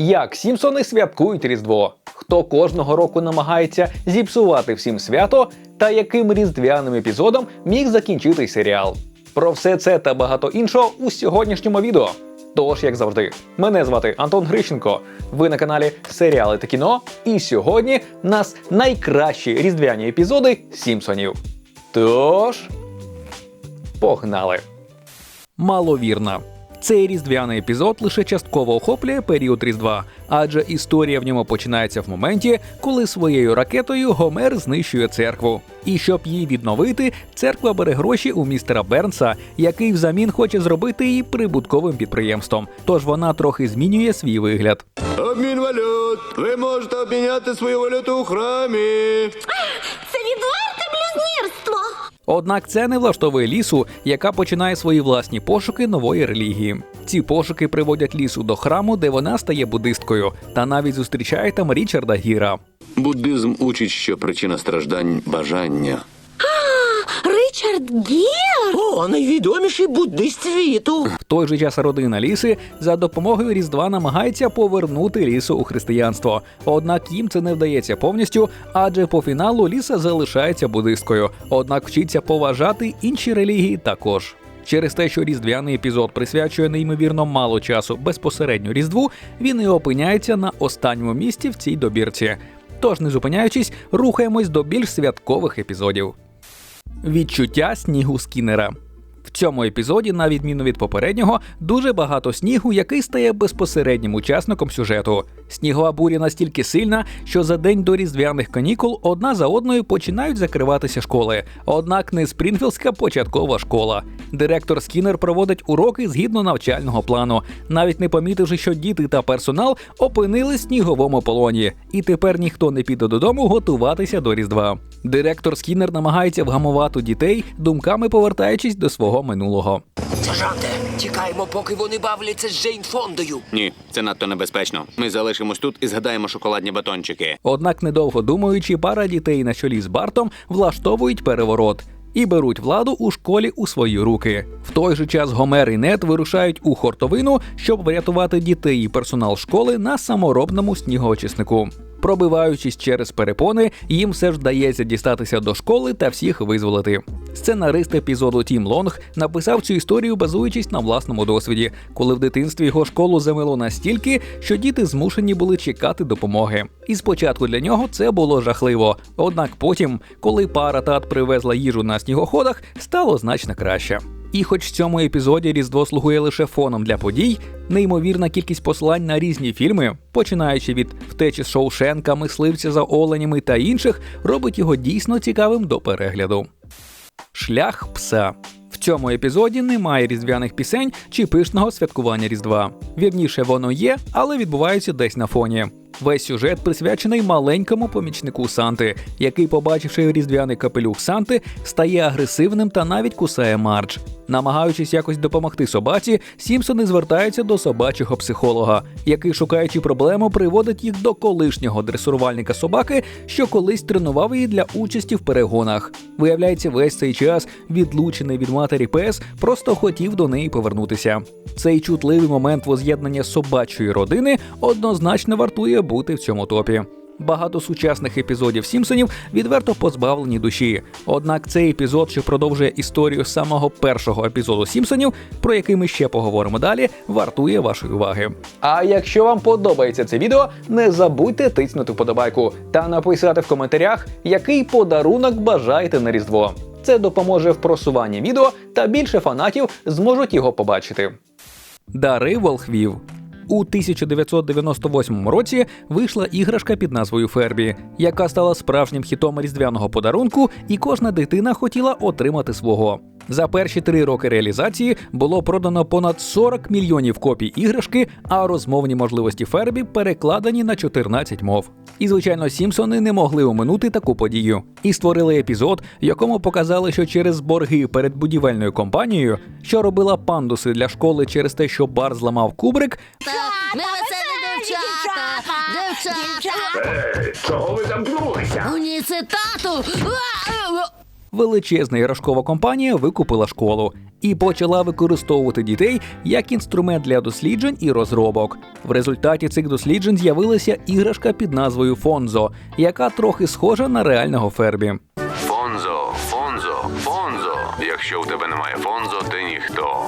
Як Сімпсони святкують Різдво? Хто кожного року намагається зіпсувати всім свято, та яким різдвяним епізодом міг закінчити серіал? Про все це та багато іншого у сьогоднішньому відео. Тож, як завжди, мене звати Антон Грищенко. Ви на каналі Серіали та кіно. І сьогодні нас найкращі різдвяні епізоди Сімпсонів. Тож, погнали! Маловірна. Цей різдвяний епізод лише частково охоплює період Різдва, адже історія в ньому починається в моменті, коли своєю ракетою Гомер знищує церкву. І щоб її відновити, церква бере гроші у містера Бернса, який взамін хоче зробити її прибутковим підприємством. Тож вона трохи змінює свій вигляд. Обмін валют. Ви можете обміняти свою валюту у храмі. Це відверте блюзнірство. Однак це не влаштовує лісу, яка починає свої власні пошуки нової релігії. Ці пошуки приводять лісу до храму, де вона стає буддисткою, та навіть зустрічає там Річарда Гіра. Буддизм учить, що причина страждань бажання. Гір? О, найвідоміший буддист світу. В той же час родина ліси за допомогою Різдва намагається повернути лісу у християнство. Однак їм це не вдається повністю, адже по фіналу ліса залишається буддисткою, однак вчиться поважати інші релігії також. Через те, що різдвяний епізод присвячує неймовірно мало часу безпосередньо різдву, він і опиняється на останньому місці в цій добірці. Тож, не зупиняючись, рухаємось до більш святкових епізодів. Відчуття снігу скінера. В цьому епізоді, на відміну від попереднього, дуже багато снігу, який стає безпосереднім учасником сюжету. Снігова буря настільки сильна, що за день до різдвяних канікул одна за одною починають закриватися школи. Однак не Спрінфілдська початкова школа. Директор Скіннер проводить уроки згідно навчального плану, навіть не помітивши, що діти та персонал опинились в сніговому полоні, і тепер ніхто не піде додому готуватися до Різдва. Директор Скіннер намагається вгамувати дітей, думками повертаючись до свого минулого. Сержанте, чекаємо, поки вони бавляться з Джейн Фондою. Ні, це надто небезпечно. Ми залишимось тут і згадаємо шоколадні батончики. Однак, недовго думаючи, пара дітей на чолі з Бартом влаштовують переворот. І беруть владу у школі у свої руки. В той же час Гомер і Нет вирушають у хортовину, щоб врятувати дітей і персонал школи на саморобному снігоочиснику. Пробиваючись через перепони, їм все ж вдається дістатися до школи та всіх визволити. Сценарист епізоду Тім Лонг написав цю історію, базуючись на власному досвіді, коли в дитинстві його школу замело настільки, що діти змушені були чекати допомоги. І спочатку для нього це було жахливо. Однак потім, коли пара тат привезла їжу на снігоходах, стало значно краще. І хоч в цьому епізоді Різдво слугує лише фоном для подій, неймовірна кількість посилань на різні фільми, починаючи від втечі з Шоушенка, мисливця за оленями та інших, робить його дійсно цікавим до перегляду. Шлях пса. В цьому епізоді немає різдвяних пісень чи пишного святкування Різдва. Вірніше, воно є, але відбувається десь на фоні. Весь сюжет присвячений маленькому помічнику Санти, який, побачивши різдвяний капелюх Санти, стає агресивним та навіть кусає Мардж. Намагаючись якось допомогти собаці, Сімпсони звертаються до собачого психолога, який, шукаючи проблему, приводить їх до колишнього дресурувальника собаки, що колись тренував її для участі в перегонах. Виявляється, весь цей час відлучений від матері пес просто хотів до неї повернутися. Цей чутливий момент воз'єднання собачої родини однозначно вартує бути в цьому топі. Багато сучасних епізодів Сімпсонів відверто позбавлені душі. Однак цей епізод, що продовжує історію самого першого епізоду Сімпсонів, про який ми ще поговоримо далі, вартує вашої уваги. А якщо вам подобається це відео, не забудьте тиснути вподобайку та написати в коментарях, який подарунок бажаєте на Різдво. Це допоможе в просуванні відео, та більше фанатів зможуть його побачити. Дари волхвів. У 1998 році вийшла іграшка під назвою Фербі, яка стала справжнім хітом різдвяного подарунку, і кожна дитина хотіла отримати свого. За перші три роки реалізації було продано понад 40 мільйонів копій іграшки, а розмовні можливості Фербі перекладені на 14 мов. І звичайно, Сімпсони не могли оминути таку подію і створили епізод, в якому показали, що через борги перед будівельною компанією, що робила пандуси для школи через те, що бар зламав кубрик, Ми дівчата. Дівчата. Чого ви замкнулися? О, Величезна іграшкова компанія викупила школу і почала використовувати дітей як інструмент для досліджень і розробок. В результаті цих досліджень з'явилася іграшка під назвою Фонзо, яка трохи схожа на реального Фербі. Фонзо, Фонзо, Фонзо. Якщо у тебе немає Фонзо, ти ніхто.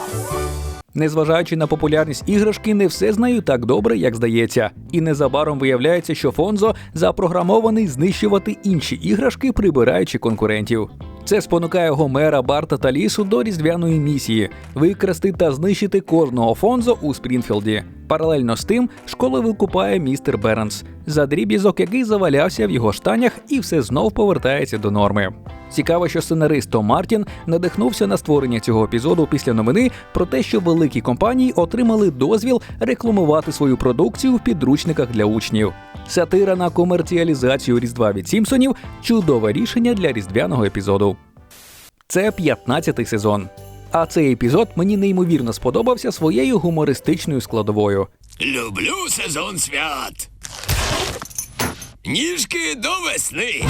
Незважаючи на популярність іграшки, не все знають так добре, як здається. І незабаром виявляється, що Фонзо запрограмований знищувати інші іграшки, прибираючи конкурентів. Це спонукає Гомера, Барта та Лісу до різдвяної місії викрасти та знищити кожного Фонзо у Спрінфілді. Паралельно з тим, школа викупає містер Бернс за дріб'язок, який завалявся в його штанях, і все знов повертається до норми. Цікаво, що сценарист Том Мартін надихнувся на створення цього епізоду після новини про те, що великі компанії отримали дозвіл рекламувати свою продукцію в підручниках для учнів. Сатира на комерціалізацію Різдва від Сімпсонів чудове рішення для різдвяного епізоду. Це 15-й сезон. А цей епізод мені неймовірно сподобався своєю гумористичною складовою. Люблю сезон свят. Ніжки до весни.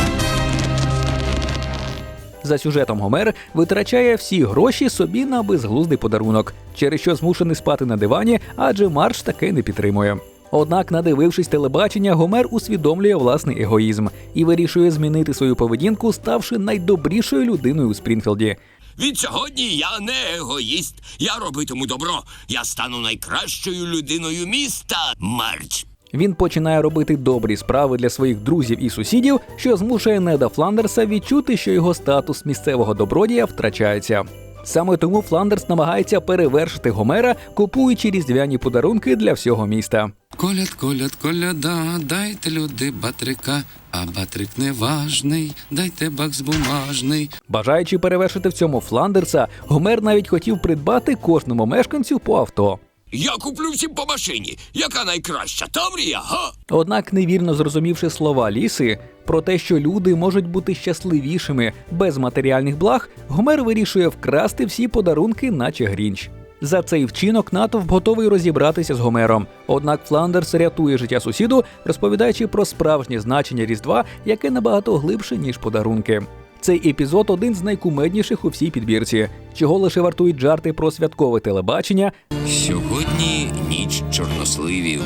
За сюжетом Гомер витрачає всі гроші собі на безглуздий подарунок, через що змушений спати на дивані, адже марш таке не підтримує. Однак, надивившись телебачення, Гомер усвідомлює власний егоїзм і вирішує змінити свою поведінку, ставши найдобрішою людиною у Спрінфілді. Відсьогодні я не егоїст. Я робитиму добро. Я стану найкращою людиною міста. Марч. Він починає робити добрі справи для своїх друзів і сусідів, що змушує Неда Фландерса відчути, що його статус місцевого добродія втрачається. Саме тому Фландерс намагається перевершити Гомера, купуючи різдвяні подарунки для всього міста. Коляд, коляд, коляда, дайте люди батрика, а батрик неважний, дайте бакс бумажний. Бажаючи перевершити в цьому Фландерса, Гомер навіть хотів придбати кожному мешканцю по авто. Я куплю всім по машині. Яка найкраща? Та мрія, га? Однак, невірно зрозумівши слова ліси про те, що люди можуть бути щасливішими без матеріальних благ, Гомер вирішує вкрасти всі подарунки, наче Грінч. За цей вчинок натовп готовий розібратися з Гомером. Однак Фландерс рятує життя сусіду, розповідаючи про справжнє значення Різдва, яке набагато глибше, ніж подарунки. Цей епізод один з найкумедніших у всій підбірці, чого лише вартують жарти про святкове телебачення, Сьогодні ніч чорносливів.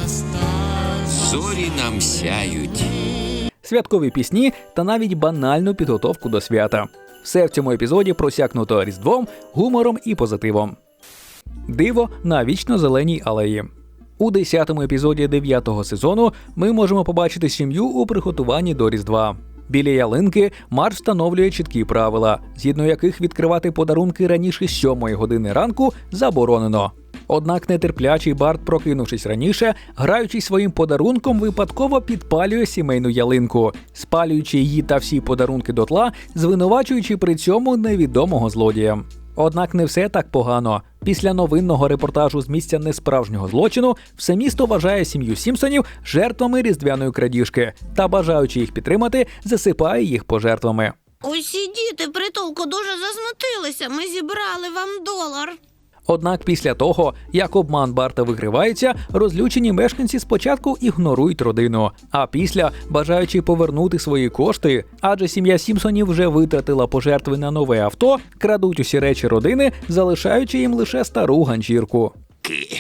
Зорі нам сяють. святкові пісні та навіть банальну підготовку до свята. Все в цьому епізоді просякнуто різдвом, гумором і позитивом. Диво на вічно зеленій алеї. У 10-му епізоді 9-го сезону ми можемо побачити сім'ю у приготуванні до Різдва. Біля ялинки Марш встановлює чіткі правила, згідно яких відкривати подарунки раніше 7 години ранку заборонено. Однак нетерплячий Барт, прокинувшись раніше, граючись своїм подарунком, випадково підпалює сімейну ялинку, спалюючи її та всі подарунки дотла, звинувачуючи при цьому невідомого злодія. Однак не все так погано. Після новинного репортажу з місця несправжнього злочину все місто вважає сім'ю Сімпсонів жертвами різдвяної крадіжки та, бажаючи їх підтримати, засипає їх пожертвами. Усі діти притулку дуже засмутилися. Ми зібрали вам долар. Однак після того, як обман Барта вигривається, розлючені мешканці спочатку ігнорують родину, а після, бажаючи повернути свої кошти, адже сім'я Сімпсонів вже витратила пожертви на нове авто, крадуть усі речі родини, залишаючи їм лише стару ганчірку.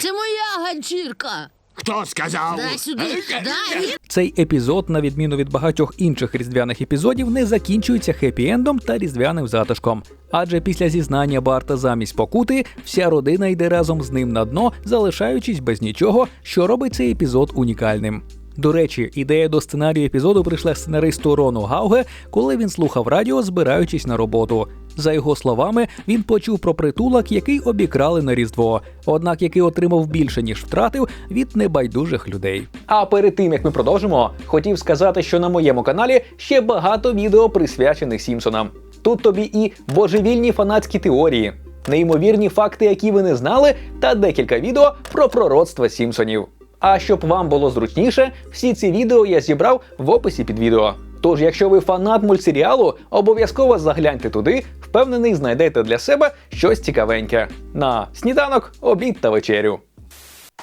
Це моя ганчірка. Хто сказав? Дай сюди. Дай. Цей епізод, на відміну від багатьох інших різдвяних епізодів, не закінчується хеппі-ендом та різдвяним затишком. Адже після зізнання Барта замість покути вся родина йде разом з ним на дно, залишаючись без нічого, що робить цей епізод унікальним. До речі, ідея до сценарію епізоду прийшла сценаристу Рону Гауге, коли він слухав радіо, збираючись на роботу. За його словами, він почув про притулок, який обікрали на Різдво, однак який отримав більше ніж втратив від небайдужих людей. А перед тим як ми продовжимо, хотів сказати, що на моєму каналі ще багато відео присвячених Сімпсонам. Тут тобі і божевільні фанатські теорії, неймовірні факти, які ви не знали, та декілька відео про пророцтва Сімпсонів. А щоб вам було зручніше, всі ці відео я зібрав в описі під відео. Тож, якщо ви фанат мультсеріалу, обов'язково загляньте туди, впевнений, знайдете для себе щось цікавеньке на сніданок, обід та вечерю.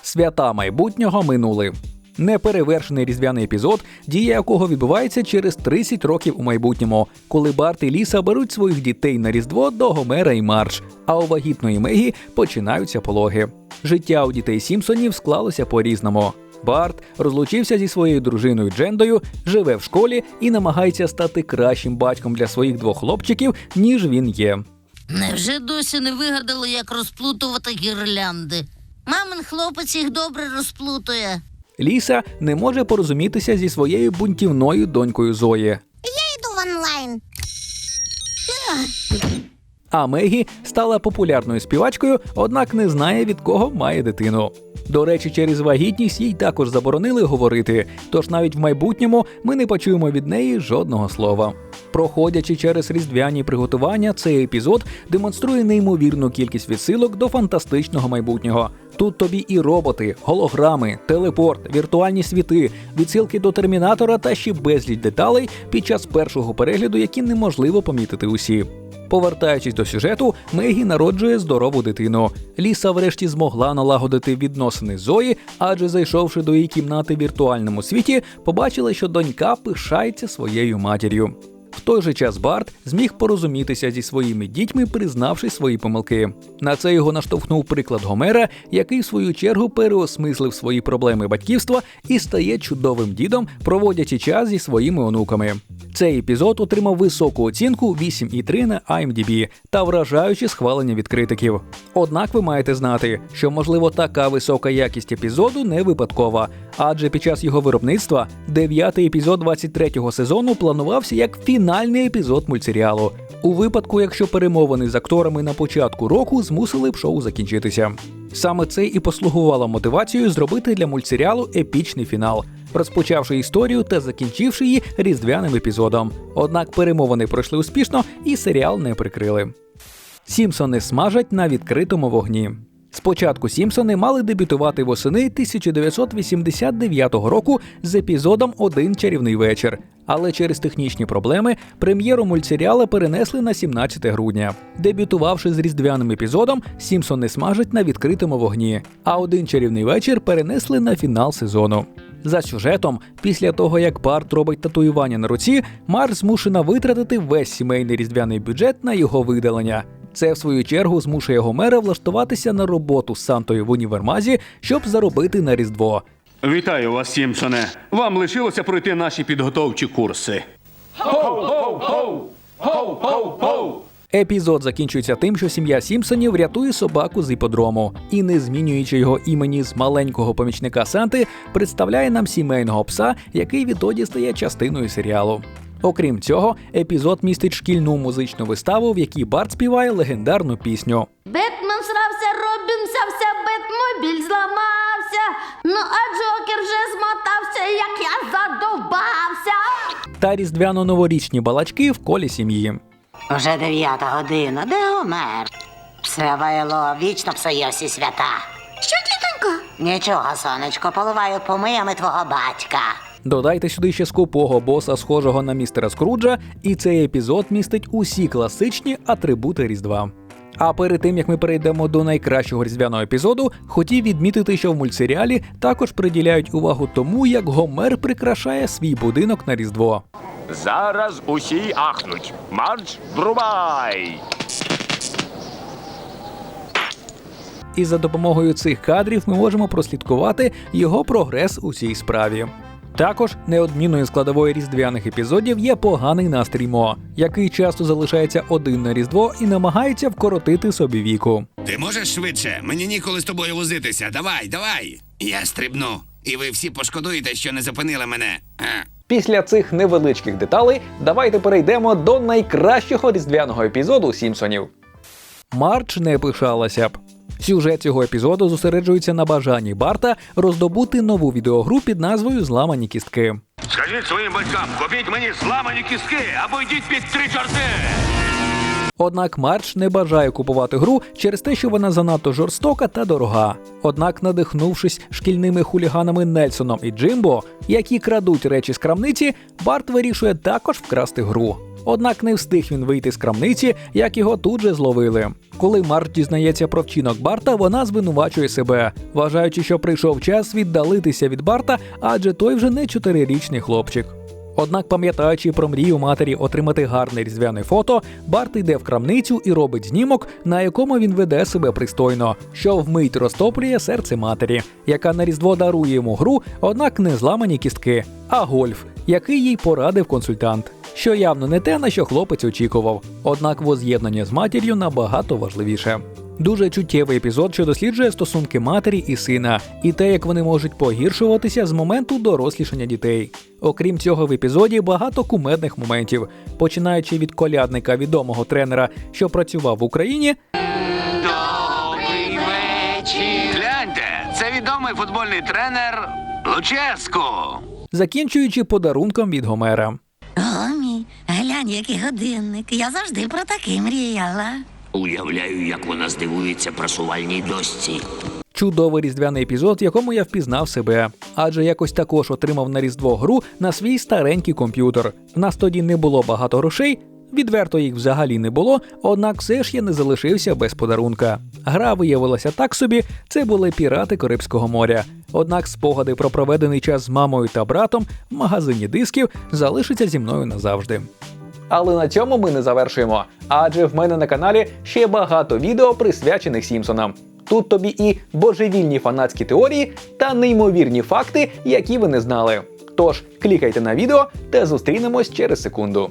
Свята майбутнього минули. Неперевершений різдвяний епізод, дія якого відбувається через 30 років у майбутньому, коли Барт і Ліса беруть своїх дітей на Різдво до Гомера і Марш, а у вагітної Мегі починаються пологи. Життя у дітей Сімпсонів склалося по-різному. Барт розлучився зі своєю дружиною Джендою, живе в школі і намагається стати кращим батьком для своїх двох хлопчиків, ніж він є. Невже досі не вигадали, як розплутувати гірлянди? Мамин хлопець їх добре розплутує. Ліса не може порозумітися зі своєю бунтівною донькою Зої. Я йду в онлайн. А Мегі стала популярною співачкою, однак не знає від кого має дитину. До речі, через вагітність їй також заборонили говорити, тож навіть в майбутньому ми не почуємо від неї жодного слова. Проходячи через різдвяні приготування, цей епізод демонструє неймовірну кількість відсилок до фантастичного майбутнього. Тут тобі і роботи, голограми, телепорт, віртуальні світи, відсилки до термінатора та ще безліч деталей під час першого перегляду, які неможливо помітити усі. Повертаючись до сюжету, Мегі народжує здорову дитину. Ліса врешті змогла налагодити відносини Зої, адже зайшовши до її кімнати в віртуальному світі, побачила, що донька пишається своєю матір'ю. В той же час Барт зміг порозумітися зі своїми дітьми, признавши свої помилки. На це його наштовхнув приклад Гомера, який в свою чергу переосмислив свої проблеми батьківства і стає чудовим дідом, проводячи час зі своїми онуками. Цей епізод отримав високу оцінку 8,3 на IMDb та вражаючі схвалення від критиків. Однак ви маєте знати, що можливо така висока якість епізоду не випадкова, адже під час його виробництва дев'ятий епізод 23-го сезону планувався як фінальний епізод мультсеріалу. У випадку, якщо перемовини з акторами на початку року змусили б шоу закінчитися. Саме це і послугувало мотивацією зробити для мультсеріалу епічний фінал, розпочавши історію та закінчивши її різдвяним епізодом. Однак перемовини пройшли успішно і серіал не прикрили. Сімпсони смажать на відкритому вогні. Спочатку Сімпсони мали дебютувати восени 1989 року з епізодом Один чарівний вечір. Але через технічні проблеми прем'єру мультсеріала перенесли на 17 грудня. Дебютувавши з різдвяним епізодом, Сімпсони смажать на відкритому вогні, а один чарівний вечір перенесли на фінал сезону. За сюжетом, після того як Барт робить татуювання на руці, Марш змушена витратити весь сімейний різдвяний бюджет на його видалення. Це, в свою чергу, змушує Гомера влаштуватися на роботу з Сантою в універмазі, щоб заробити на Різдво. Вітаю вас, Сімпсоне. Вам лишилося пройти наші підготовчі курси. Епізод закінчується тим, що сім'я Сімпсонів рятує собаку з іподрому і, не змінюючи його імені з маленького помічника Санти, представляє нам сімейного пса, який відтоді стає частиною серіалу. Окрім цього, епізод містить шкільну музичну виставу, в якій Барт співає легендарну пісню. Бетмен срався, Робін сявся, Бетмобіль зламався. Ну а Джокер вже змотався, як я задовбався. та різдвяно-новорічні балачки в колі сім'ї. Вже дев'ята година. Де Гомер? Псевайло вічно псує всі свята. Що, тітонько? Нічого, сонечко, поливаю помиями твого батька. Додайте сюди ще скупого боса, схожого на містера Скруджа, і цей епізод містить усі класичні атрибути Різдва. А перед тим як ми перейдемо до найкращого різдвяного епізоду, хотів відмітити, що в мультсеріалі також приділяють увагу тому, як Гомер прикрашає свій будинок на Різдво. Зараз усі ахнуть. Марш, врубай! І за допомогою цих кадрів ми можемо прослідкувати його прогрес у цій справі. Також неодмінною складовою різдвяних епізодів є поганий настрій Мо, який часто залишається один на різдво і намагається вкоротити собі віку. Ти можеш швидше? Мені ніколи з тобою возитися. Давай, давай. Я стрибну. І ви всі пошкодуєте, що не зупинили мене. А. Після цих невеличких деталей давайте перейдемо до найкращого різдвяного епізоду Сімпсонів. Марч не пишалася б. Сюжет цього епізоду зосереджується на бажанні Барта роздобути нову відеогру під назвою Зламані кістки. Скажіть своїм батькам, купіть мені зламані кістки або йдіть під три чорти! Однак Марч не бажає купувати гру через те, що вона занадто жорстока та дорога. Однак, надихнувшись шкільними хуліганами Нельсоном і Джимбо, які крадуть речі з крамниці, Барт вирішує також вкрасти гру. Однак не встиг він вийти з крамниці, як його тут же зловили. Коли Март дізнається про вчинок Барта, вона звинувачує себе, вважаючи, що прийшов час віддалитися від Барта, адже той вже не чотирирічний хлопчик. Однак, пам'ятаючи про мрію матері отримати гарне різдвяне фото, Барт йде в крамницю і робить знімок, на якому він веде себе пристойно, що вмить розтоплює серце матері, яка на різдво дарує йому гру, однак не зламані кістки, а гольф, який їй порадив консультант. Що явно не те, на що хлопець очікував. Однак воз'єднання з матір'ю набагато важливіше. Дуже чуттєвий епізод, що досліджує стосунки матері і сина, і те, як вони можуть погіршуватися з моменту дорослішання дітей. Окрім цього, в епізоді багато кумедних моментів, починаючи від колядника відомого тренера, що працював в Україні, Гляньте, це відомий футбольний тренер Луческо. закінчуючи подарунком від Гомера. Гомі, глянь, який годинник. Я завжди про такий мріяла. Уявляю, як вона здивується просувальній дошці. Чудовий різдвяний епізод, в якому я впізнав себе, адже якось також отримав на різдво гру на свій старенький комп'ютер. В нас тоді не було багато грошей. Відверто їх взагалі не було, однак все ж я не залишився без подарунка. Гра виявилася так собі, це були пірати Карибського моря. Однак спогади про проведений час з мамою та братом в магазині дисків залишаться зі мною назавжди. Але на цьому ми не завершуємо, адже в мене на каналі ще багато відео присвячених Сімпсонам. Тут тобі і божевільні фанатські теорії та неймовірні факти, які ви не знали. Тож клікайте на відео та зустрінемось через секунду.